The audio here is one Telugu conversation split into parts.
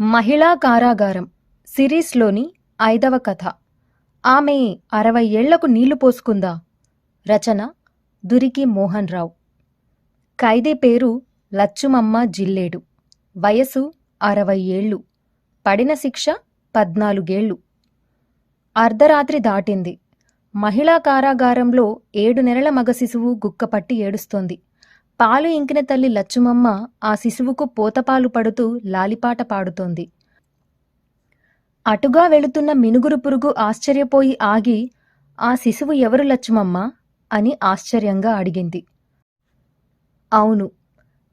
మహిళా కారాగారం సిరీస్లోని ఐదవ కథ. ఆమె అరవై ఏళ్ళకు నీళ్ళు పోసుకుందా? రచన దురికి మోహన్ రావు ఖైదీ పేరు లచ్చుమమ్మ జిల్లేడు. వయసు అరవై ఏళ్ళు. పడిన శిక్ష పద్నాలుగేళ్ళు అర్ధరాత్రి దాటింది. మహిళా కారాగారంలో ఏడు నెలల మగ శిశువు గుక్కపట్టి ఏడుస్తోంది. పాలు ఇంకిన తల్లి లచ్చుమమ్మ ఆ శిశువుకు పోతపాలు పడుతూ లాలిపాట పాడుతోంది. అటుగా వెళుతున్న మినుగురు పురుగు ఆశ్చర్యపోయి ఆగి ఆ శిశువు ఎవరు లచ్చుమమ్మ అని ఆశ్చర్యంగా అడిగింది. అవును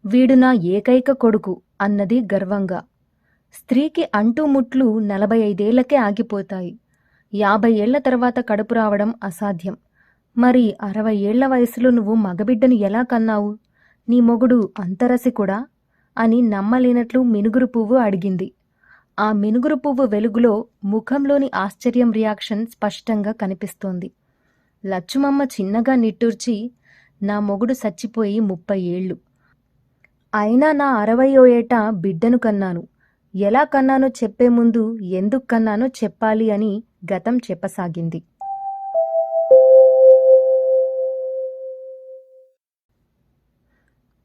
వీడు నా ఏకైక కొడుకు అన్నది గర్వంగా. స్త్రీకి అంటుముట్లు నలభై ఐదేళ్ళకే ఆగిపోతాయి. యాభై ఏళ్ళ తర్వాత కడుపు రావడం అసాధ్యం. మరి అరవై ఏళ్ళ వయసులో నువ్వు మగబిడ్డను ఎలా కన్నావు? నీ మొగుడు అంతరసికుడా అని నమ్మలేనట్లు మినుగురు పువ్వు అడిగింది. ఆ మినుగురు పువ్వు వెలుగులో ముఖంలోని ఆశ్చర్యం రియాక్షన్ స్పష్టంగా కనిపిస్తోంది. లచ్చుమమ్మ చిన్నగా నిట్టూర్చి నా మొగుడు చచ్చిపోయి ముప్పై ఏళ్ళు. అయినా నా అరవయో ఏట బిడ్డను కన్నాను. ఎలా కన్నానో చెప్పే ముందు ఎందుకు కన్నానో చెప్పాలి అని గతం చెప్పసాగింది.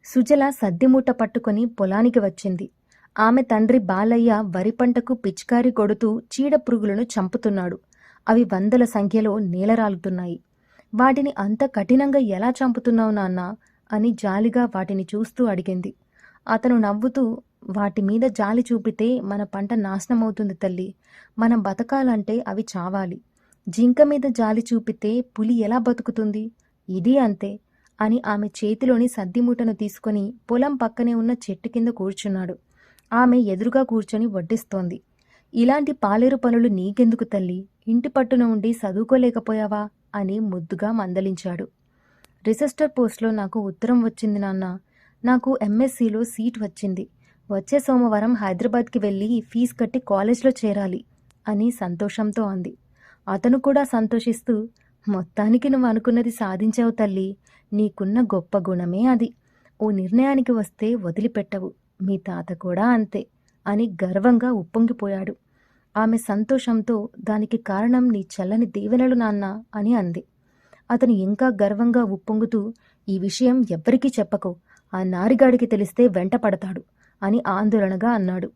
సుజల సద్దిమూట పట్టుకొని పొలానికి వచ్చింది. ఆమె తండ్రి బాలయ్య వరి పంటకు పిచికారి కొడుతూ చీడ పురుగులను చంపుతున్నాడు. అవి వందల సంఖ్యలో నేలరాలుతున్నాయి. వాటిని అంత కఠినంగా ఎలా చంపుతున్నావు నాన్న అని జాలిగా వాటిని చూస్తూ అడిగింది. అతను నవ్వుతూ వాటి మీద జాలి చూపితే మన పంట నాశనమవుతుంది తల్లి. మనం బతకాలంటే అవి చావాలి. జింక మీద జాలి చూపితే పులి ఎలా బతుకుతుంది? ఇది అంతే. అని ఆమె చేతిలోని సద్దిమూటను తీసుకొని పొలం పక్కనే ఉన్న చెట్టు కింద కూర్చున్నాడు. ఆమె ఎదురుగా కూర్చొని వడ్డిస్తోంది. ఇలాంటి పాలేరు పనులు నీకెందుకు తల్లి? ఇంటి పట్టున ఉండి చదువుకోలేకపోయావా? అని ముద్దుగా మందలించాడు. రిజిస్టర్ పోస్ట్లో నాకు ఉత్తరం వచ్చింది నాన్న. నాకు ఎంఎస్సిలో సీట్ వచ్చింది. వచ్చే సోమవారం హైదరాబాద్కి వెళ్ళి ఫీజు కట్టి కాలేజ్లో చేరాలి అని సంతోషంతో అంది. అతను కూడా సంతోషిస్తూ మొత్తానికి నువ్వు అనుకున్నది సాధించావు తల్లి. నీకున్న గొప్ప గుణమే అది. ఓ నిర్ణయానికి వస్తే వదిలిపెట్టవు. మీ తాత కూడా అంతే అని గర్వంగా ఉప్పొంగిపోయాడు. ఆమె సంతోషంతో దానికి కారణం నీ చల్లని దీవెనలు నాన్న అని అంది. అతను ఇంకా గర్వంగా ఉప్పొంగుతూ ఈ విషయం ఎవ్వరికీ చెప్పకు. ఆ నారిగాడికి తెలిస్తే వెంట పడతాడు అని ఆందోళనగా అన్నాడు.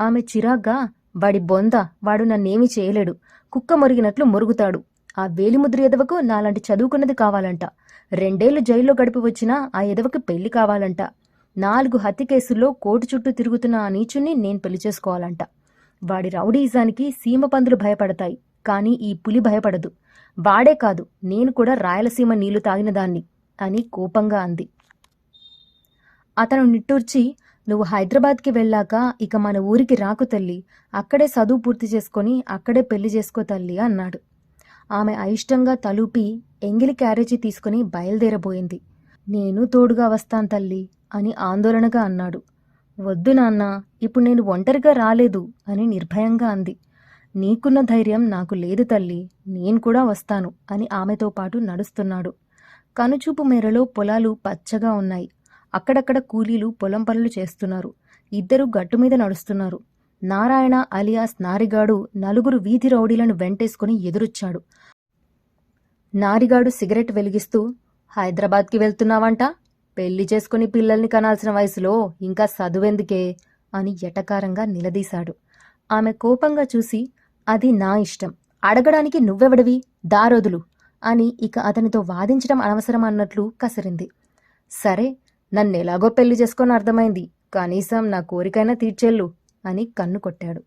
ఆమె చిరాగ్గా వాడి బొంద వాడు నన్నేమీ చేయలేడు. కుక్క మురిగినట్లు మురుగుతాడు. ఆ వేలిముద్ర ఎదవకు నాలాంటి చదువుకున్నది కావాలంట. రెండేళ్ళు జైల్లో గడిపి వచ్చినా ఆ ఎదవకి పెళ్ళి కావాలంట. నాలుగు హత్య కేసుల్లో కోర్టు చుట్టూ తిరుగుతున్న ఆ నీచుణ్ణి నేను పెళ్ళి చేసుకోవాలంట. వాడి రౌడీజానికి సీమ పందులు భయపడతాయి కానీ ఈ పులి భయపడదు. వాడే కాదు నేను కూడా రాయలసీమ నీళ్ళు తాగిన దాన్ని అని కోపంగా అంది. అతను నిట్టూర్చి నువ్వు హైదరాబాద్కి వెళ్ళాక ఇక మన ఊరికి రాకు తల్లి అక్కడే చదువు పూర్తి చేసుకొని అక్కడే పెళ్ళి చేసుకో తల్లి అన్నాడు. ఆమె అయిష్టంగా తలూపి ఎంగిలి క్యారేజీ తీసుకుని బయలుదేరబోయింది. నేను తోడుగా వస్తాను తల్లి అని ఆందోళనగా అన్నాడు. వద్దు నాన్న ఇప్పుడు నేను ఒంటరిగా రాలేదు అని నిర్భయంగా అంది. నీకున్న ధైర్యం నాకు లేదు తల్లి నేను కూడా వస్తాను అని ఆమెతో పాటు నడుస్తున్నాడు. కనుచూపు మేరలో పొలాలు పచ్చగా ఉన్నాయి. అక్కడక్కడ కూలీలు పొలం పనులు చేస్తున్నారు. ఇద్దరు గట్టు మీద నడుస్తున్నారు. నారాయణ అలియాస్ నారిగాడు నలుగురు వీధి రౌడీలను వెంటేసుకుని ఎదురొచ్చాడు. నారిగాడు సిగరెట్ వెలిగిస్తూ హైదరాబాద్కి వెళ్తున్నావంట? పెళ్ళి చేసుకుని పిల్లల్ని కనాల్సిన వయసులో ఇంకా చదువెందుకే? అని ఎటకారంగా నిలదీశాడు. ఆమె కోపంగా చూసి అది నా ఇష్టం. అడగడానికి నువ్వెవడివి? దారోదులు! అని ఇక అతనితో వాదించడం అనవసరం అన్నట్లు కసిరింది. సరే నన్నెలాగో పెళ్ళి చేసుకొని అర్థమైంది. కనీసం నా కోరికైనా తీర్చేళ్ళు అని కన్ను కొట్టాడు.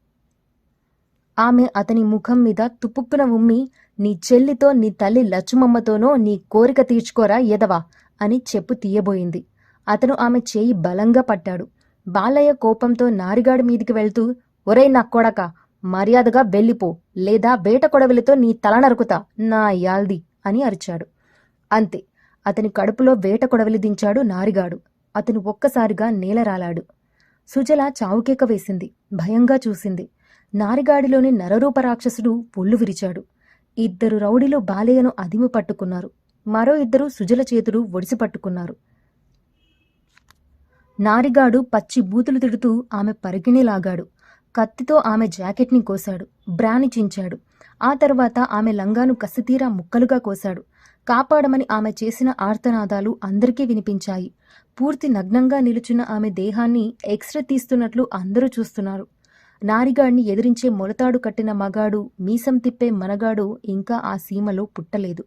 ఆమె అతని ముఖం మీద తుపుక్కున ఉమ్మి నీ చెల్లితో నీ తల్లి లచ్చుమమ్మతోనో నీ కోరిక తీర్చుకోరా ఎదవా అని చెప్పు తీయబోయింది. అతను ఆమె చేయి బలంగా పట్టాడు. బాలయ్య కోపంతో నారిగాడి మీదికి వెళ్తూ ఒరే నా కొడక మర్యాదగా వెళ్ళిపో లేదా వేట కొడవలితో నీ తల నరుకుతా నా యాల్ది అని అరిచాడు. అంతే అతని కడుపులో వేట కొడవలి దించాడు నారిగాడు. అతను ఒక్కసారిగా నేలరాలాడు సుజల చావుకేక వేసింది భయంగా చూసింది. నారిగాడిలోని నరరూప రాక్షసుడు ఒళ్ళు విరిచాడు. ఇద్దరు రౌడీలు బాలయ్యను అదిమి పట్టుకున్నారు. మరో ఇద్దరు సుజల చేతులు ఒడిసి పట్టుకున్నారు. నారిగాడు పచ్చి బూతులు తిడుతూ ఆమె పరిగిణి లాగాడు. కత్తితో ఆమె జాకెట్ని కోశాడు. బ్రాని చించాడు. ఆ తర్వాత ఆమె లంగాను కసితీరా ముక్కలుగా కోశాడు. కాపాడమని ఆమె చేసిన ఆర్తనాదాలు అందరికీ వినిపించాయి. పూర్తి నగ్నంగా నిలుచున్న ఆమె దేహాన్ని ఎక్స్రే తీస్తున్నట్లు అందరూ చూస్తున్నారు. నారిగాడిని ఎదిరించే మొలతాడు కట్టిన మగాడు మీసం తిప్పే మనగాడు ఇంకా ఆ సీమలో పుట్టలేదు.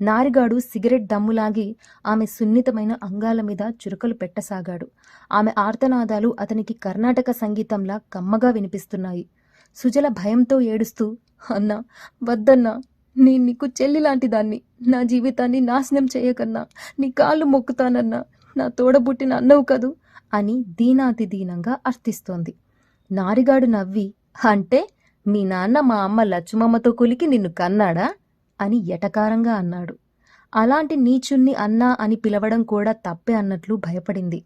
నారిగాడు సిగరెట్ దమ్ములాగి ఆమె సున్నితమైన అంగాల మీద చురుకలు పెట్టసాగాడు. ఆమె ఆర్తనాదాలు అతనికి కర్ణాటక సంగీతంలా కమ్మగా వినిపిస్తున్నాయి. సుజల భయంతో ఏడుస్తూ అన్నా వద్దన్నా నీ నీకు చెల్లి లాంటి దాన్ని నా జీవితాన్ని నాశనం చేయకన్నా నీ కాళ్ళు మొక్కుతానన్నా నా తోడబుట్టిన అన్నవు కదూ? అని దీనాతి దీనంగా అర్థిస్తోంది. నారిగాడు నవ్వి అంటే మీ నాన్న మా అమ్మ లచ్చుమమ్మతో కులికి నిన్ను కన్నాడా? అని ఎటకారంగా అన్నాడు. అలాంటి నీచుణ్ణి అన్నా అని పిలవడం కూడా తప్పే అన్నట్లు భయపడింది.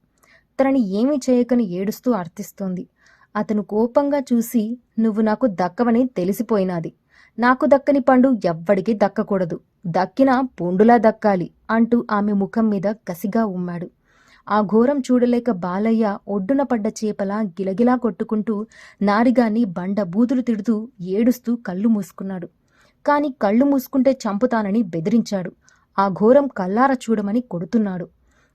తనని ఏమీ చేయకని ఏడుస్తూ అర్థిస్తోంది అతను కోపంగా చూసి నువ్వు నాకు దక్కవని తెలిసిపోయినాది. నాకు దక్కని పండు ఎవ్వడికి దక్కకూడదు. దక్కిన పొండులా దక్కాలి అంటూ ఆమె ముఖం మీద కసిగా ఉమ్మాడు. ఆ ఘోరం చూడలేక బాలయ్య ఒడ్డున పడ్డ చేపలా గిలగిలా కొట్టుకుంటూ నారిగాని బండ బూతులు తిడుతూ ఏడుస్తూ కళ్ళు మూసుకున్నాడు. కాని కళ్ళు మూసుకుంటే చంపుతానని బెదిరించాడు. ఆ ఘోరం కల్లార చూడమని కొడుతున్నాడు.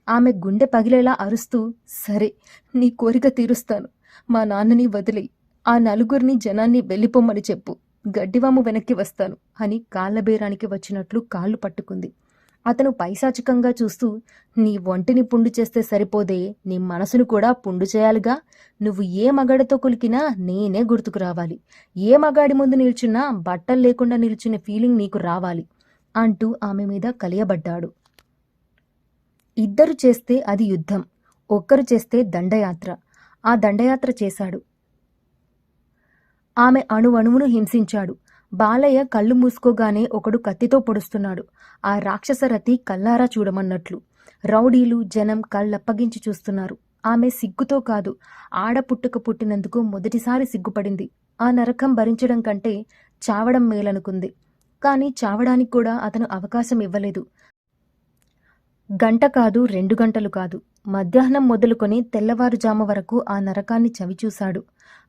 ఆమె గుండె పగిలేలా అరుస్తూ సరే నీ కోరిక తీరుస్తాను. మా నాన్నని వదిలి ఆ నలుగురిని జనాన్ని వెళ్ళిపోమ్మని చెప్పు. గడ్డివాము వెనక్కి వస్తాను అని కాళ్ళబేరానికి వచ్చినట్లు కాళ్ళు పట్టుకుంది. అతను పైశాచికంగా చూస్తూ నీ ఒంటిని పుండు చేస్తే సరిపోదే నీ మనసును కూడా పుండు చేయాలిగా. నువ్వు ఏ మగాడితో కులికినా నేనే గుర్తుకు రావాలి. ఏ మగాడి ముందు నిల్చున్నా బట్టలు లేకుండా నిల్చున్న ఫీలింగ్ నీకు రావాలి అంటూ ఆమె మీద కలియబడ్డాడు. ఇద్దరు చేస్తే అది యుద్ధం ఒక్కరు చేస్తే దండయాత్ర. ఆ దండయాత్ర చేశాడు. ఆమె అణువణువును హింసించాడు. బాలయ్య కళ్ళు మూసుకోగానే ఒకడు కత్తితో పొడుస్తున్నాడు. ఆ రాక్షసరతి కల్లారా చూడమన్నట్లు. రౌడీలు జనం కళ్ళప్పగించి చూస్తున్నారు. ఆమె సిగ్గుతో కాదు. ఆడ పుట్టుక పుట్టినందుకు మొదటిసారి సిగ్గుపడింది. ఆ నరకం భరించడం కంటే చావడం మేలనుకుంది. కానీ చావడానికి కూడా అతను అవకాశం ఇవ్వలేదు. గంట కాదు రెండు గంటలు కాదు. మధ్యాహ్నం మొదలుకొని తెల్లవారుజాము వరకు ఆ నరకాన్ని చవిచూశాడు.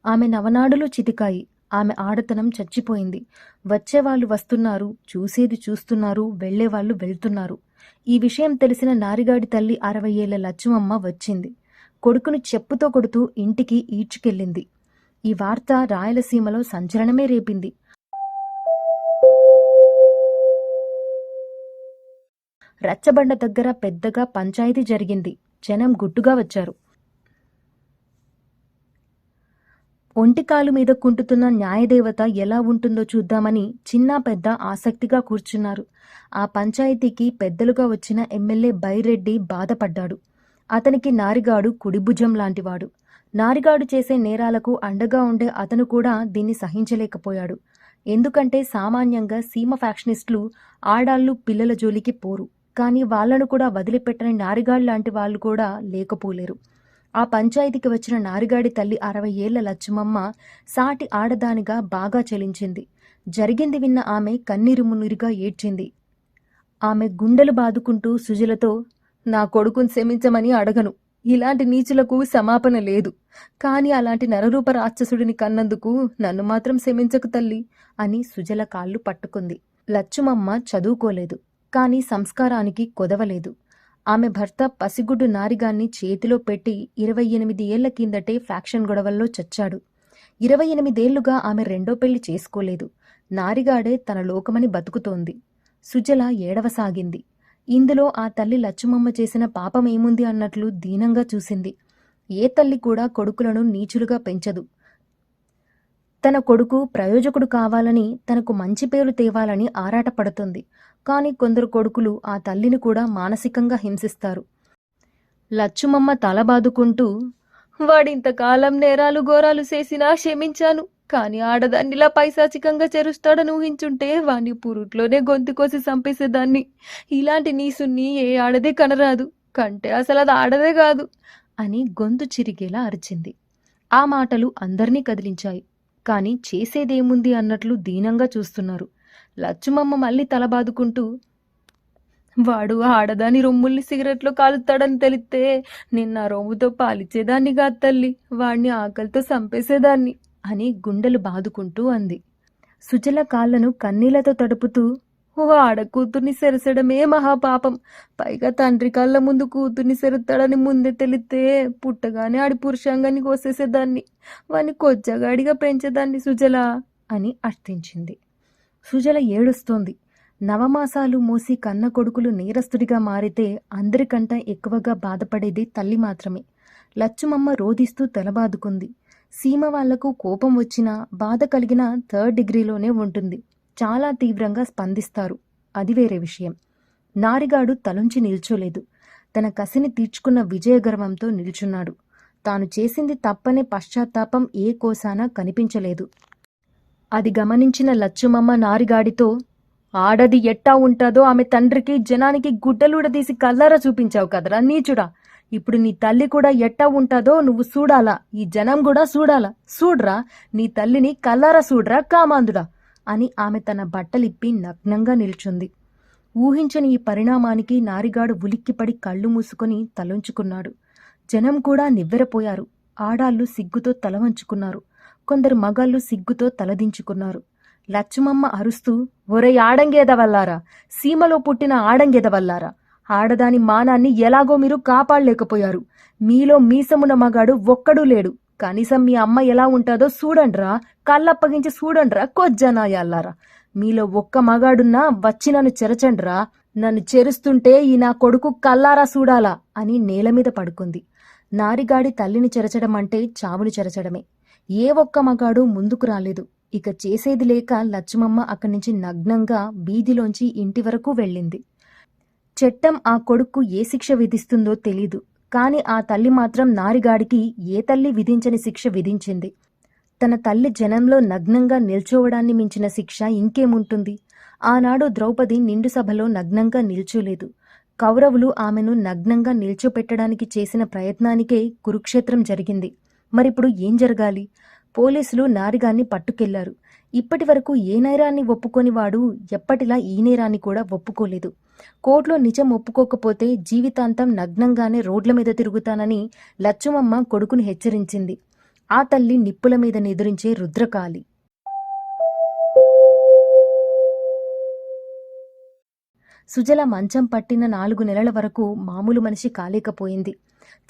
ఆమె నవనాడులు చితికాయి. ఆమె ఆడతనం చచ్చిపోయింది. వచ్చేవాళ్ళు వస్తున్నారు చూసేది చూస్తున్నారు వెళ్ళేవాళ్ళు వెళ్తున్నారు. ఈ విషయం తెలిసిన నారిగాడి తల్లి అరవై ఏళ్ళ లచ్చుమమ్మ వచ్చింది. కొడుకును చెప్పుతో కొడుతూ ఇంటికి ఈడ్చుకెళ్ళింది. ఈ వార్త రాయలసీమలో సంచలనమే రేపింది. రచ్చబండ దగ్గర పెద్దగా పంచాయతీ జరిగింది. జనం గుట్టుగా వచ్చారు. ఒంటికాలు మీద కుంటుతున్న న్యాయదేవత ఎలా ఉంటుందో చూద్దామని చిన్న పెద్ద ఆసక్తిగా కూర్చున్నారు. ఆ పంచాయతీకి పెద్దలుగా వచ్చిన ఎమ్మెల్యే బైరెడ్డి బాధపడ్డాడు. అతనికి నారిగాడు కుడిభుజం లాంటివాడు. నారిగాడు చేసే నేరాలకు అండగా ఉండే అతను కూడా దీన్ని సహించలేకపోయాడు. ఎందుకంటే సామాన్యంగా సీమ ఫ్యాక్షనిస్టులు ఆడాళ్ళు పిల్లల జోలికి పోరు. కానీ వాళ్ళను కూడా వదిలిపెట్టని నారిగాడ్ లాంటి వాళ్ళు కూడా లేకపోలేరు. ఆ పంచాయతీకి వచ్చిన నారిగాడి తల్లి అరవై ఏళ్ళ లచ్చుమమ్మ సాటి ఆడదానిగా బాగా చెలించింది. జరిగింది విన్న ఆమె కన్నీరు మున్నీరుగా ఏడ్చింది. ఆమె గుండెలు బాదుకుంటూ సుజలతో నా కొడుకుని శమించమని అడగను. ఇలాంటి నీచులకు సమాపన లేదు. కాని అలాంటి నరరూప రాక్షసుడిని కన్నందుకు నన్ను మాత్రం శమించకు తల్లి అని సుజల కాళ్ళు పట్టుకుంది. లచ్చుమమ్మ చదువుకోలేదు. కాని సంస్కారానికి కొదవలేదు. ఆమె భర్త పసిగుడ్డు నారిగాన్ని చేతిలో పెట్టి ఇరవై ఎనిమిది ఏళ్ళ కిందటే ఫ్యాక్షన్ గొడవల్లో చచ్చాడు. ఇరవై ఎనిమిదేళ్ళుగా ఆమె రెండో పెళ్ళి చేసుకోలేదు. నారిగాడే తన లోకమని బతుకుతోంది. సుజల ఏడవసాగింది. ఇందులో ఆ తల్లి లచ్చుమమ్మ చేసిన పాపమేముంది అన్నట్లు దీనంగా చూసింది. ఏ తల్లి కూడా కొడుకులను నీచులుగా పెంచదు. తన కొడుకు ప్రయోజకుడు కావాలని తనకు మంచి పేరు తేవాలని ఆరాటపడుతుంది. కానీ కొందరు కొడుకులు ఆ తల్లిని కూడా మానసికంగా హింసిస్తారు. లచ్చుమమ్మ తల బాదుకుంటూ వాడింతకాలం నేరాలు ఘోరాలు చేసినా క్షమించాను కాని ఆడదాన్నిలా పైశాచికంగా చెరుస్తాడని ఊహించుంటే వాణ్ణి పురుట్లోనే గొంతు కోసి చంపేసేదాన్ని. ఇలాంటి నీసుని ఏ ఆడదే కనరాదు కంటే అసలు అది ఆడదే కాదు అని గొంతు చిరిగేలా అరిచింది. ఆ మాటలు అందర్నీ కదిలించాయి. కాని చేసేదేముంది అన్నట్లు దీనంగా చూస్తున్నారు. లచ్చుమమ్మ మళ్ళీ తలబాదుకుంటూ వాడు ఆడదాని రొమ్ముల్ని సిగరెట్లో కాలుతాడని తెలిస్తే నిన్న రొమ్ముతో పాలిచ్చేదాన్ని కాదు తల్లి వాడిని ఆకలితో చంపేసేదాన్ని అని గుండెలు బాదుకుంటూ అంది. సుజల కాళ్ళను కన్నీళ్ళతో తడుపుతూ ఓ ఆడ కూతుర్ని సెరసడమే మహాపాపం. పైగా తండ్రి కాళ్ళ ముందు కూతుర్ని సెరుతాడని ముందే తెలిస్తే పుట్టగానే ఆడి పురుషాంగాన్ని కోసేసేదాన్ని. వాని కొచ్చగాడిగా పెంచేదాన్ని సుజల అని అర్థించింది. సుజల ఏడుస్తోంది. నవమాసాలు మూసి కన్న కొడుకులు నేరస్తుడిగా మారితే అందరికంటే ఎక్కువగా బాధపడేది తల్లి మాత్రమే. లచ్చుమమ్మ రోధిస్తూ తలబాదుకుంది. సీమ వాళ్ళకు కోపం వచ్చినా బాధ కలిగిన థర్డ్ డిగ్రీలోనే ఉంటుంది. చాలా తీవ్రంగా స్పందిస్తారు. అది వేరే విషయం. నారిగాడు తలుంచి నిల్చోలేదు. తన కసిని తీర్చుకున్న విజయగర్వంతో నిల్చున్నాడు. తాను చేసింది తప్పనే పశ్చాత్తాపం ఏ కోసానా కనిపించలేదు. అది గమనించిన లచ్చుమమ్మ నారిగాడితో ఆడది ఎట్టా ఉంటుందో ఆమె తండ్రికి జనానికి గుడ్డలుడదీసి కల్లారా చూపించావు కదరా నీచుడా. ఇప్పుడు నీ తల్లి కూడా ఎట్టా ఉంటాదో నువ్వు చూడాలా. ఈ జనం కూడా చూడాలా. చూడ్రా నీ తల్లిని కల్లారా చూడ్రా కామాందుడా అని ఆమె తన బట్టలిప్పి నగ్నంగా నిల్చుంది. ఊహించని ఈ పరిణామానికి నారిగాడు ఉలిక్కిపడి కళ్ళు మూసుకొని తలుంచుకున్నాడు. జనం కూడా నివ్వెరపోయారు. ఆడాళ్ళు సిగ్గుతో తల వంచుకున్నారు కొందరు మగాళ్ళు సిగ్గుతో తలదించుకున్నారు. లచ్చుమమ్మ అరుస్తూ ఒరే ఆడంగేదవల్లారా? సీమలో పుట్టిన ఆడంగేదవల్లారా? ఆడదాని మానాన్ని ఎలాగో మీరు కాపాడలేకపోయారు. మీలో మీసమున మగాడు ఒక్కడూ లేడు. కనీసం మీ అమ్మ ఎలా ఉంటుందో చూడండ్రా కళ్ళప్పగించి చూడండ్రా కొజ్జనాయాలారా మీలో ఒక్క మగాడున్నా వచ్చి నన్ను చెరచండ్రా. నన్ను చెరుస్తుంటే ఈ నా కొడుకు కల్లారా చూడాలా అని నేల మీద పడుకుంది. నారిగాడి తల్లిని చెరచడం అంటే చావుని చెరచడమే. ఏ ఒక్క మగాడు ముందుకు రాలేదు. ఇక చేసేది లేక లచ్చుమమ్మ అక్కడి నుంచి నగ్నంగా బీదిలోంచి ఇంటి వరకు వెళ్ళింది. చట్టం ఆ కొడుకు ఏ శిక్ష విధిస్తుందో తెలీదు. కాని ఆ తల్లి మాత్రం నారిగాడికి ఏ తల్లి విధించని శిక్ష విధించింది. తన తల్లి జనంలో నగ్నంగా నిల్చోవడాన్ని మించిన శిక్ష ఇంకేముంటుంది? ఆనాడు ద్రౌపది నిండు సభలో నగ్నంగా నిల్చోలేదు. కౌరవులు ఆమెను నగ్నంగా నిల్చోపెట్టడానికి చేసిన ప్రయత్నానికే కురుక్షేత్రం జరిగింది. మరిప్పుడు ఏం జరగాలి? పోలీసులు నారిగాన్ని పట్టుకెళ్ళారు. ఇప్పటి వరకు ఏ నేరాన్ని ఒప్పుకొని వాడు ఎప్పటిలా ఈ నేరాన్ని కూడా ఒప్పుకోలేదు. కోర్టులో నిజం ఒప్పుకోకపోతే జీవితాంతం నగ్నంగానే రోడ్ల మీద తిరుగుతానని లచ్చుమమ్మ కొడుకుని హెచ్చరించింది. ఆ తల్లి నిప్పుల మీద నిదురించే రుద్రకాళి. సుజల మంచం పట్టిన నాలుగు నెలల వరకు మామూలు మనిషి కాలేకపోయింది.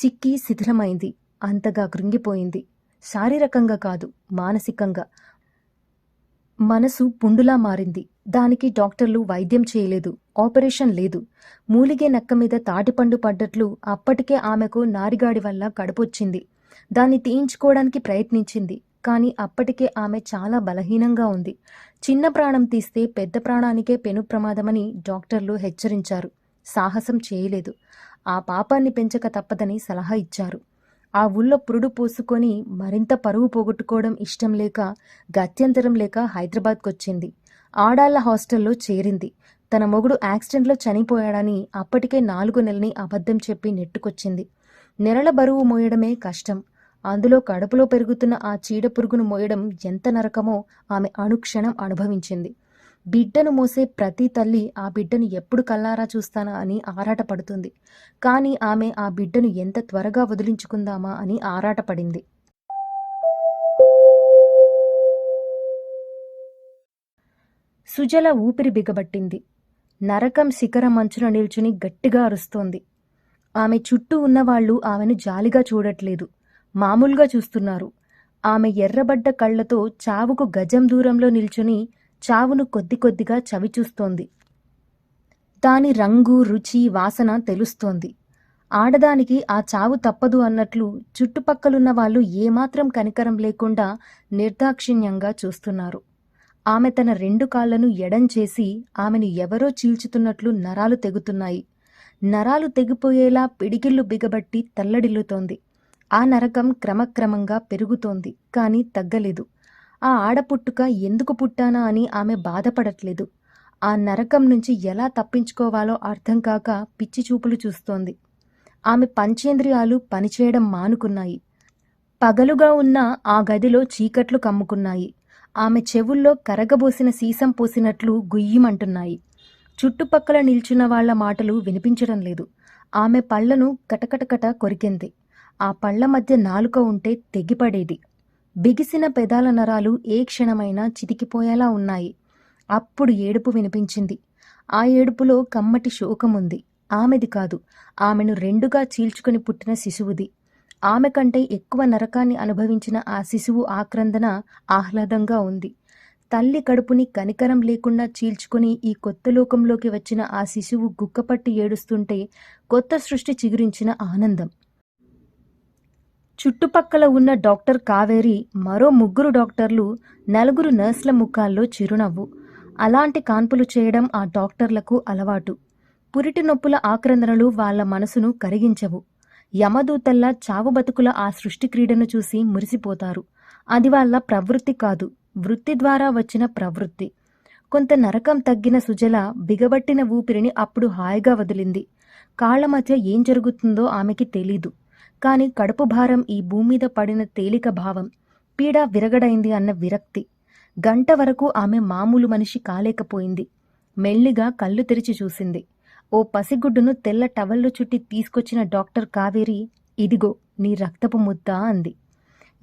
చిక్కి శిథిలమైంది. అంతగా కృంగిపోయింది. శారీరకంగా కాదు మానసికంగా. మనసు పుండులా మారింది. దానికి డాక్టర్లు వైద్యం చేయలేదు ఆపరేషన్ లేదు. మూలిగే నక్క మీద తాటిపండు పడ్డట్లు అప్పటికే ఆమెకు నారిగాడి వల్ల కడుపొచ్చింది. దాన్ని తీయించుకోవడానికి ప్రయత్నించింది కానీ అప్పటికే ఆమె చాలా బలహీనంగా ఉంది. చిన్న ప్రాణం తీస్తే పెద్ద ప్రాణానికే పెను ప్రమాదమని డాక్టర్లు హెచ్చరించారు. సాహసం చేయలేదు. ఆ పాపాన్ని పెంచక తప్పదని సలహా ఇచ్చారు. ఆ ఊళ్ళో పురుడు పోసుకొని మరింత పరువు పోగొట్టుకోవడం ఇష్టం లేక గత్యంతరం లేక హైదరాబాద్కొచ్చింది. ఆడాళ్ళ హాస్టల్లో చేరింది. తన మొగుడు యాక్సిడెంట్లో చనిపోయాడని అప్పటికే నాలుగు నెలని అబద్ధం చెప్పి నెట్టుకొచ్చింది. నెరల బరువు మోయడమే కష్టం. అందులో కడుపులో పెరుగుతున్న ఆ చీడ పురుగును మోయడం ఎంత నరకమో ఆమె అనుక్షణం అనుభవించింది. బిడ్డను మోసే ప్రతి తల్లి ఆ బిడ్డను ఎప్పుడు కల్లారా చూస్తానా అని ఆరాటపడుతుంది. కానీ ఆమె ఆ బిడ్డను ఎంత త్వరగా వదిలించుకుందామా అని ఆరాటపడింది. సుజల ఊపిరి బిగబట్టింది. నరకం శిఖరం మంచున నిల్చుని గట్టిగా అరుస్తోంది. ఆమె చుట్టూ ఉన్నవాళ్ళు ఆమెను జాలిగా చూడట్లేదు. మామూలుగా చూస్తున్నారు. ఆమె ఎర్రబడ్డ కళ్ళతో చావుకు గజం దూరంలో నిల్చుని చావును కొద్ది కొద్దిగా చవిచూస్తోంది. దాని రంగు రుచి వాసన తెలుస్తోంది. ఆడదానికి ఆ చావు తప్పదు అన్నట్లు చుట్టుపక్కలున్న వాళ్ళు ఏమాత్రం కనికరం లేకుండా నిర్దాక్షిణ్యంగా చూస్తున్నారు. ఆమె తన రెండు కాళ్ళను ఎడం చేసి ఆమెను ఎవరో చీల్చుతున్నట్లు నరాలు తెగుతున్నాయి. నరాలు తెగిపోయేలా పిడికిళ్ళు బిగబట్టి తల్లడిల్లుతోంది. ఆ నరకం క్రమక్రమంగా పెరుగుతోంది కానీ తగ్గలేదు. ఆ ఆడపుట్టుక ఎందుకు పుట్టానా అని ఆమె బాధపడట్లేదు. ఆ నరకం నుంచి ఎలా తప్పించుకోవాలో అర్థం కాక పిచ్చి చూపులు చూస్తోంది. ఆమె పంచేంద్రియాలు పనిచేయడం మానుకున్నాయి. పగలుగా ఉన్న ఆ గదిలో చీకట్లు కమ్ముకున్నాయి. ఆమె చెవుల్లో కరగబోసిన సీసం పోసినట్లు గుయ్యమంటున్నాయి. చుట్టుపక్కల నిల్చున్న వాళ్ళ మాటలు వినిపించడం లేదు. ఆమె పళ్ళను కటకటకట కొరికింది. ఆ పళ్ళ మధ్య నాలుక ఉంటే తెగిపడేది. బిగిసిన పెదాల నరాలు ఏ క్షణమైనా చితికిపోయేలా ఉన్నాయి. అప్పుడు ఏడుపు వినిపించింది. ఆ ఏడుపులో కమ్మటి శోకముంది. ఆమెది కాదు ఆమెను రెండుగా చీల్చుకొని పుట్టిన శిశువుది. ఆమె కంటే ఎక్కువ నరకాన్ని అనుభవించిన ఆ శిశువు ఆక్రందన ఆహ్లాదంగా ఉంది. తల్లి కడుపుని కనికరం లేకుండా చీల్చుకుని ఈ కొత్త లోకంలోకి వచ్చిన ఆ శిశువు గుక్కపట్టి ఏడుస్తుంటే కొత్త సృష్టి చిగురించిన ఆనందం. చుట్టుపక్కల ఉన్న డాక్టర్ కావేరి మరో ముగ్గురు డాక్టర్లు నలుగురు నర్సుల ముఖాల్లో చిరునవ్వు. అలాంటి కాన్పులు చేయడం ఆ డాక్టర్లకు అలవాటు. పురిటి నొప్పుల ఆక్రందనలు వాళ్ళ మనసును కరిగించవు. యమదూతల్లా చావు బతుకుల ఆ సృష్టి క్రీడను చూసి మురిసిపోతారు. అది వాళ్ళ ప్రవృత్తి కాదు వృత్తి ద్వారా వచ్చిన ప్రవృత్తి. కొంత నరకం తగ్గిన సుజల బిగబట్టిన ఊపిరిని అప్పుడు హాయిగా వదిలింది. కాళ్ళ మధ్య ఏం జరుగుతుందో ఆమెకి తెలీదు. కాని కడుపు భారం ఈ భూమీద పడిన తేలిక భావం పీడ విరగడైంది అన్న విరక్తి. గంట వరకు ఆమె మామూలు మనిషి కాలేకపోయింది. మెల్లిగా కళ్ళు తెరిచి చూసింది. ఓ పసిగుడ్డును తెల్ల టవల్లు చుట్టి తీసుకొచ్చిన డాక్టర్ కావేరి ఇదిగో నీ రక్తపు ముద్ద అంది.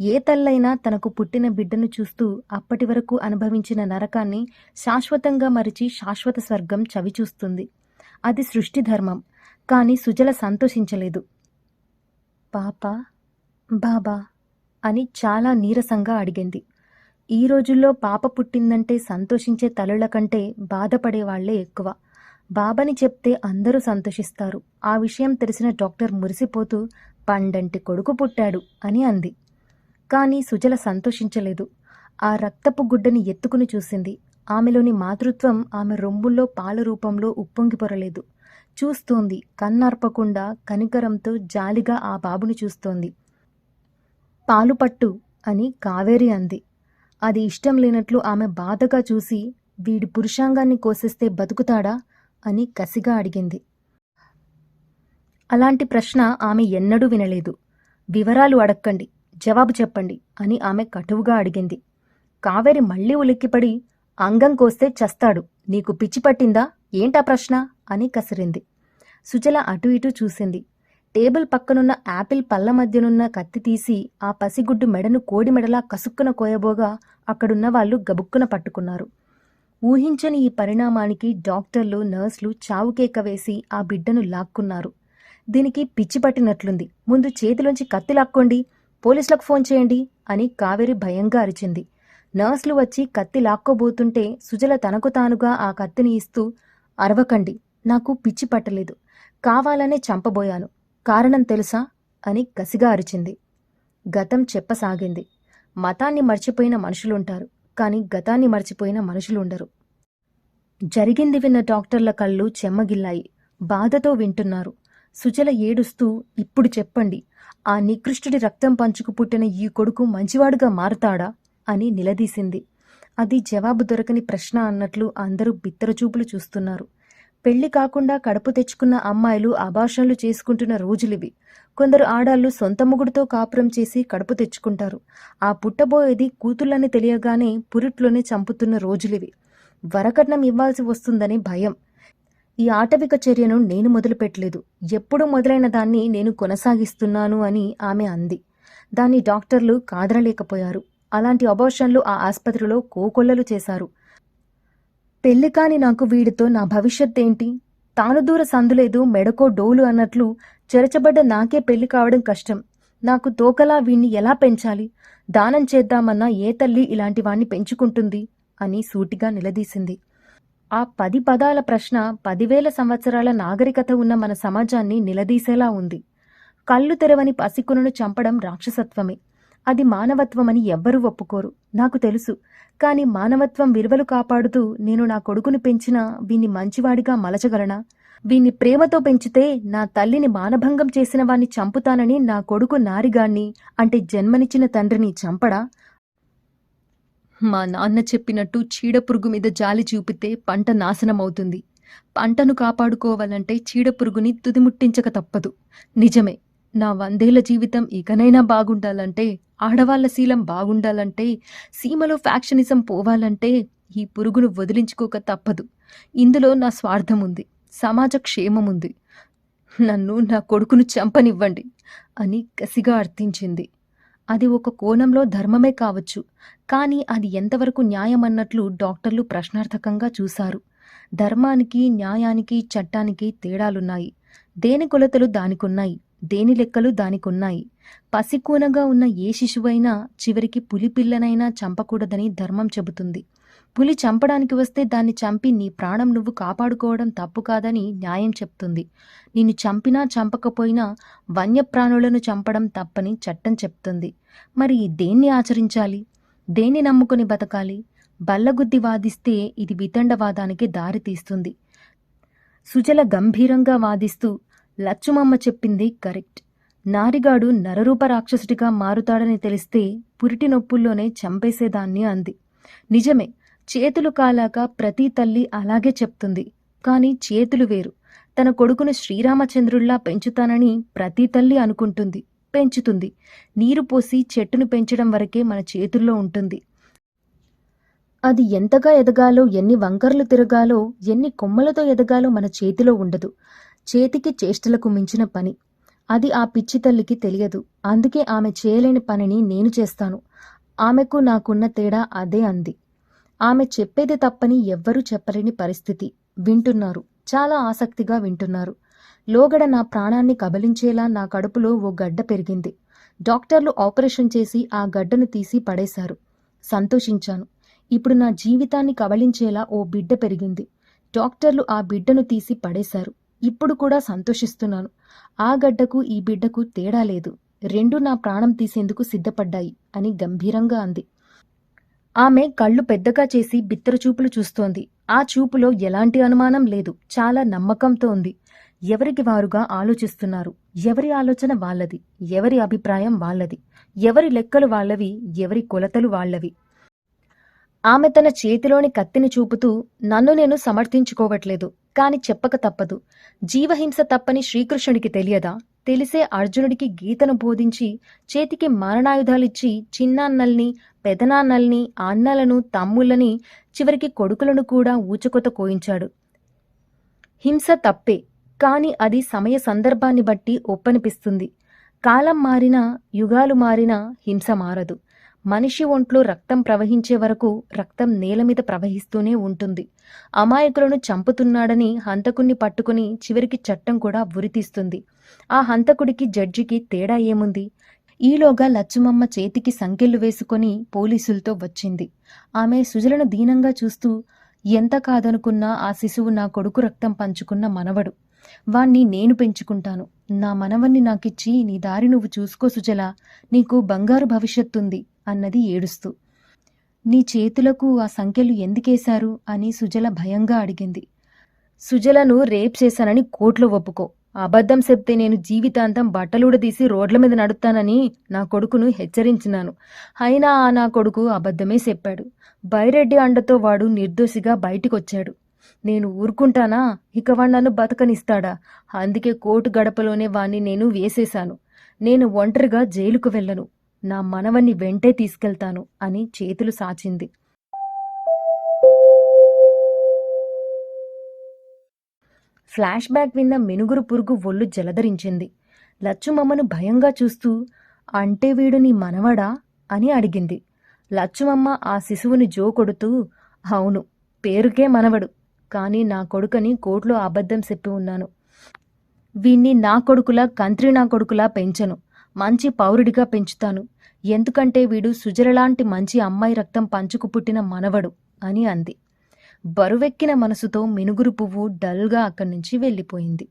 ఏ తల్లైనా తనకు పుట్టిన బిడ్డను చూస్తూ అప్పటి వరకు అనుభవించిన నరకాన్ని శాశ్వతంగా మరిచి శాశ్వత స్వర్గం చవిచూస్తుంది. అది సృష్టి ధర్మం. కాని సుజల సంతోషించలేదు. పాప బాబా అని చాలా నీరసంగా అడిగింది. ఈ రోజుల్లో పాప పుట్టిందంటే సంతోషించే తల్లుల కంటే బాధపడేవాళ్ళే ఎక్కువ. బాబని చెప్తే అందరూ సంతోషిస్తారు. ఆ విషయం తెలిసిన డాక్టర్ మురిసిపోతూ పండంటి కొడుకు పుట్టాడు అని అంది. కానీ సుజల సంతోషించలేదు. ఆ రక్తపు గుడ్డని ఎత్తుకుని చూసింది. ఆమెలోని మాతృత్వం ఆమె రొమ్ముల్లో పాల రూపంలో ఉప్పొంగిపొరలేదు చూస్తోంది. కన్నార్పకుండా కనికరంతో జాలిగా ఆ బాబుని చూస్తోంది. పాలు పట్టు అని కావేరి అంది. అది ఇష్టం లేనట్లు ఆమె బాధగా చూసి వీడి పురుషాంగాన్ని కోసేస్తే బతుకుతాడా అని కసిగా అడిగింది. అలాంటి ప్రశ్న ఆమె ఎన్నడూ వినలేదు. వివరాలు అడక్కండి జవాబు చెప్పండి అని ఆమె కటువుగా అడిగింది. కావేరి మళ్ళీ ఉలిక్కిపడి అంగం కోస్తే చస్తాడు నీకు పిచ్చి పట్టిందా? ఏంటా ప్రశ్న? అని కసిరింది. సుజల అటు ఇటు చూసింది. టేబుల్ పక్కనున్న యాపిల్ పళ్ళ మధ్యనున్న కత్తి తీసి ఆ పసిగుడ్డు మెడను కోడి మెడలా కసుక్కున కోయబోగా అక్కడున్న వాళ్ళు గబుక్కున పట్టుకున్నారు. ఊహించని ఈ పరిణామానికి డాక్టర్లు నర్సులు చావుకేక వేసి ఆ బిడ్డను లాక్కున్నారు. దీనికి పిచ్చి పట్టినట్లుంది. ముందు చేతిలోంచి కత్తి లాక్కోండి పోలీసులకు ఫోన్ చేయండి అని కావేరి భయంగా అరిచింది. నర్సులు వచ్చి కత్తి లాక్కోబోతుంటే సుజల తనకు తానుగా ఆ కత్తిని ఇస్తూ అరవకండి నాకు పిచ్చి పట్టలేదు. కావాలనే చంపబోయాను. కారణం తెలుసా? అని కసిగా అరిచింది. గతం చెప్పసాగింది. మతాన్ని మర్చిపోయిన మనుషులుంటారు కానీ గతాన్ని మర్చిపోయిన మనుషులుండరు. జరిగింది విన్న డాక్టర్ల కళ్ళు చెమ్మగిల్లాయి. బాధతో వింటున్నారు. సుజల ఏడుస్తూ ఇప్పుడు చెప్పండి. ఆ నికృష్టుడి రక్తం పంచుకు పుట్టిన ఈ కొడుకు మంచివాడుగా మారతాడా? అని నిలదీసింది. అది జవాబు దొరకని ప్రశ్న అన్నట్లు అందరూ బిత్తరచూపులు చూస్తున్నారు. పెళ్ళి కాకుండా కడుపు తెచ్చుకున్న అమ్మాయిలు అభాషణలు చేసుకుంటున్న రోజులివి. కొందరు ఆడాళ్ళు సొంత ముగుడుతో కాపురం చేసి కడుపు తెచ్చుకుంటారు. ఆ పుట్టబోయేది కూతుళ్ళని తెలియగానే పురిట్లోనే చంపుతున్న రోజులివి. వరకట్నం ఇవ్వాల్సి వస్తుందని భయం. ఈ ఆటవిక చర్యను నేను మొదలుపెట్టలేదు. ఎప్పుడు మొదలైన దాన్ని నేను కొనసాగిస్తున్నాను అని ఆమె అంది. దాన్ని డాక్టర్లు కాదరలేకపోయారు అలాంటి అబార్షన్లు ఆ ఆసుపత్రిలో కోకొల్లలు చేశారు. పెళ్ళి కాని నాకు వీడితో నా భవిష్యత్ ఏంటి తాను దూర సందులేదు మెడకో డోలు అన్నట్లు చెరచబడ్డ నాకే పెళ్ళి కావడం కష్టం. నాకు తోకలా వీణ్ణి ఎలా పెంచాలి? దానం చేద్దామన్నా ఏ తల్లి ఇలాంటి వాణ్ణి పెంచుకుంటుంది? అని సూటిగా నిలదీసింది. ఆ పది పదాల ప్రశ్న పదివేల సంవత్సరాల నాగరికత ఉన్న మన సమాజాన్ని నిలదీసేలా ఉంది. కళ్ళు తెరవని పసికులను చంపడం రాక్షసత్వమే. అది మానవత్వమని ఎవ్వరూ ఒప్పుకోరు. నాకు తెలుసు. కాని మానవత్వం విలువలు కాపాడుతూ నేను నా కొడుకును పెంచినా వీన్ని మంచివాడిగా మలచగలనా? వీన్ని ప్రేమతో పెంచితే నా తల్లిని మానభంగం చేసిన వాణ్ణి చంపుతానని నా కొడుకు నారిగాణ్ణి అంటే జన్మనిచ్చిన తండ్రిని చంపడా? మా నాన్న చెప్పినట్టు చీడపురుగు మీద జాలి చూపితే పంట నాశనమవుతుంది. పంటను కాపాడుకోవాలంటే చీడపురుగుని తుదిముట్టించక తప్పదు. నిజమే. నా వందేళ్ళ జీవితం ఇకనైనా బాగుండాలంటే ఆడవాళ్ళ శీలం బాగుండాలంటే సీమలో ఫ్యాక్షనిజం పోవాలంటే ఈ పురుగును వదిలించుకోక తప్పదు. ఇందులో నా స్వార్థం ఉంది సమాజ క్షేమం ఉంది నన్ను నా కొడుకును చంపనివ్వండి అని కసిగా అర్థించింది. అది ఒక కోణంలో ధర్మమే కావచ్చు కానీ అది ఎంతవరకు న్యాయమన్నట్లు డాక్టర్లు ప్రశ్నార్థకంగా చూశారు. ధర్మానికి న్యాయానికి చట్టానికి తేడాలున్నాయి. దేని కొలతలు దానికున్నాయి? దేని లెక్కలు దానికున్నాయి? పసికూనగా ఉన్న ఏ శిశువైనా చివరికి పులి పిల్లనైనా చంపకూడదని ధర్మం చెబుతుంది. పులి చంపడానికి వస్తే దాన్ని చంపి నీ ప్రాణం నువ్వు కాపాడుకోవడం తప్పు కాదని న్యాయం చెప్తుంది. నిన్ను చంపినా చంపకపోయినా వన్యప్రాణులను చంపడం తప్పని చట్టం చెప్తుంది. మరి దేన్ని ఆచరించాలి? దేన్ని నమ్ముకొని బతకాలి? బల్లగుద్ది వాదిస్తే ఇది వితండవాదానికి దారితీస్తుంది. సుజల గంభీరంగా వాదిస్తూ లచ్చుమమ్మ చెప్పింది కరెక్ట్. నారిగాడు నరరూప రాక్షసుడిగా మారుతాడని తెలిస్తే పురిటి నొప్పుల్లోనే చంపేసేదాన్ని అంది. నిజమే చేతులు కాలాక ప్రతి తల్లి అలాగే చెప్తుంది కానీ చేతులు వేరు. తన కొడుకును శ్రీరామచంద్రుల్లా పెంచుతానని ప్రతి తల్లి అనుకుంటుంది పెంచుతుంది. నీరు పోసి చెట్టును పెంచడం వరకే మన చేతుల్లో ఉంటుంది. అది ఎంతగా ఎదగాలో ఎన్ని వంకర్లు తిరగాలో ఎన్ని కొమ్మలతో ఎదగాలో మన చేతిలో ఉండదు. చేతికి చేష్టలకు మించిన పని. అది ఆ పిచ్చి తల్లికి తెలియదు. అందుకే ఆమె చేయలేని పనిని నేను చేస్తాను. ఆమెకు నాకున్న తేడా అదే అంది. ఆమె చెప్పేది తప్పని ఎవ్వరూ చెప్పలేని పరిస్థితి. వింటున్నారు. చాలా ఆసక్తిగా వింటున్నారు. లోగడ నా ప్రాణాన్ని కబలించేలా నా కడుపులో ఓ గడ్డ పెరిగింది. డాక్టర్లు ఆపరేషన్ చేసి ఆ గడ్డను తీసి పడేశారు. సంతోషించాను. ఇప్పుడు నా జీవితాన్ని కబలించేలా ఓ బిడ్డ పెరిగింది. డాక్టర్లు ఆ బిడ్డను తీసి పడేశారు. ఇప్పుడు కూడా సంతోషిస్తున్నాను. ఆ గడ్డకు ఈ బిడ్డకు తేడా లేదు. రెండు నా ప్రాణం తీసేందుకు సిద్ధపడ్డాయి అని గంభీరంగా అంది. ఆమె కళ్ళు పెద్దగా చేసి బిత్తర చూపులు చూస్తోంది. ఆ చూపులో ఎలాంటి అనుమానం లేదు. చాలా నమ్మకంతో ఉంది. ఎవరికి వారుగా ఆలోచిస్తున్నారు? ఎవరి ఆలోచన వాళ్ళది? ఎవరి అభిప్రాయం వాళ్ళది? ఎవరి లెక్కలు వాళ్ళవి? ఎవరి కొలతలు వాళ్ళవి? ఆమె తన చేతిలోని కత్తిని చూపుతూ నన్ను నేను సమర్థించుకోవట్లేదు. కాని చెప్పక తప్పదు. జీవహింస తప్పని శ్రీకృష్ణుడికి తెలియదా? తెలిసే అర్జునుడికి గీతను బోధించి చేతికి మారణాయుధాలిచ్చి చిన్నాన్నల్ని పెదనాన్నల్ని అన్నలను తమ్ముళ్ళని చివరికి కొడుకులను కూడా ఊచకొత కోయించాడు. హింస తప్పే కాని అది సమయ సందర్భాన్ని బట్టి ఒప్పనిపిస్తుంది. కాలం మారినా యుగాలు మారినా హింస మారదు. మనిషి ఒంట్లో రక్తం ప్రవహించే వరకు రక్తం నేల మీద ప్రవహిస్తూనే ఉంటుంది. అమాయకులను చంపుతున్నాడని హంతకుణ్ణి పట్టుకుని చివరికి చట్టం కూడా ఉరితీస్తుంది. ఆ హంతకుడికి జడ్జికి తేడా ఏముంది? ఈలోగా లచ్చుమమ్మ చేతికి సంకెళ్ళు వేసుకొని పోలీసులతో వచ్చింది. ఆమె సుజలను దీనంగా చూస్తూ ఎంత కాదనుకున్నా ఆ శిశువు నా కొడుకు రక్తం పంచుకున్న మనవడు. వాణ్ణి నేను పెంచుకుంటాను. నా మనవన్ని నాకిచ్చి నీ దారి నువ్వు చూసుకో సుజల. నీకు బంగారు భవిష్యత్తుంది. అన్నది ఏడుస్తూ. నీ చేతులకు ఆ సంఖ్యలు ఎందుకేశారు? అని సుజల భయంగా అడిగింది. సుజలను రేప్ చేశానని కోర్టులో ఒప్పుకో. అబద్ధం చెప్తే నేను జీవితాంతం బట్టలుడదీసి రోడ్ల మీద నడుస్తానని నా కొడుకును హెచ్చరించినాను. అయినా ఆ నా కొడుకు అబద్ధమే చెప్పాడు. బైరెడ్డి అండతో వాడు నిర్దోషిగా బయటికొచ్చాడు. నేను ఊరుకుంటానా? ఇక వాడు నన్ను బతకనిస్తాడా? అందుకే కోర్టు గడపలోనే వాణ్ణి నేను వేసేశాను. నేను ఒంటరిగా జైలుకు వెళ్ళను. నా మనవన్ని వెంటే తీసుకెళ్తాను అని చేతులు సాచింది. ఫ్లాష్ బ్యాక్ విన్న మెనుగురు పురుగు ఒళ్ళు జలధరించింది. లచ్చుమమ్మను భయంగా చూస్తూ అంటే వీడు నీ మనవడా? అని అడిగింది. లచ్చుమమ్మ ఆ శిశువుని జో కొడుతూ అవును పేరుకే మనవడు కానీ నా కొడుకని కోట్లో అబద్ధం చెప్పి ఉన్నాను. వీణ్ణి నా కొడుకులా కంత్రి నా కొడుకులా పెంచను. మంచి పౌరుడిగా పెంచుతాను. ఎందుకంటే వీడు సుజరలాంటి మంచి అమ్మాయి రక్తం పంచుకు పుట్టిన మనవడు అని అంది. బరువెక్కిన మనసుతో మినుగురు పువ్వు డల్గా అక్కడి నుంచి వెళ్ళిపోయింది